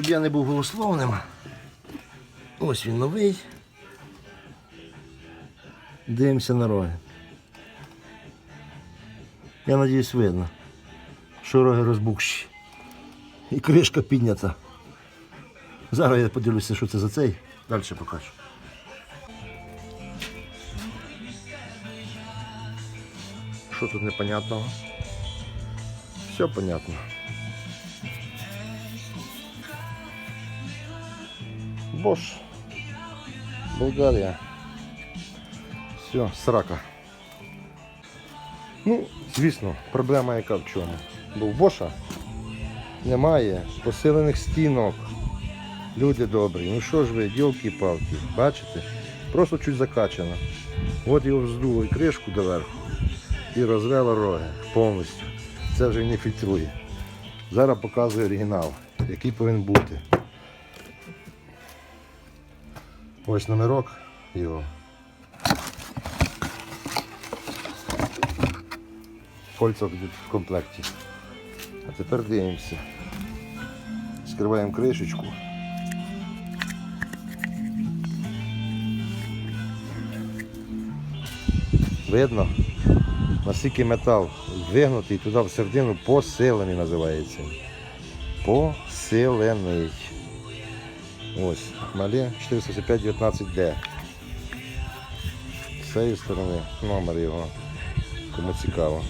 Щоб я не був голословним. Ось він новий. Дивимося на роги. Я надіюсь, видно, що роги розбухші. І кришка піднята. Зараз я подивлюся, що це за цей. Далі покажу. Що тут непонятного? Все понятно. Бош. Болгарія. Все, срака. Ну, звісно, проблема яка в чому? Бо в Боша немає посилених стінок. Люди добрі. Ну що ж ви, ділки-палки, бачите? Просто чуть закачано. От його вздуло і кришку доверху і розвело роги повністю. Це вже не фільтрує. Зараз показую оригінал, який повинен бути. Ось номерок його. Кольцо в комплекті. А тепер дивимося. Скриваємо кришечку. Видно, наскільки метал вигнутий туди в середину посилений називається. Посилений. Ось, Малі 485-19D. З цієї сторони номер його, кому цікаво.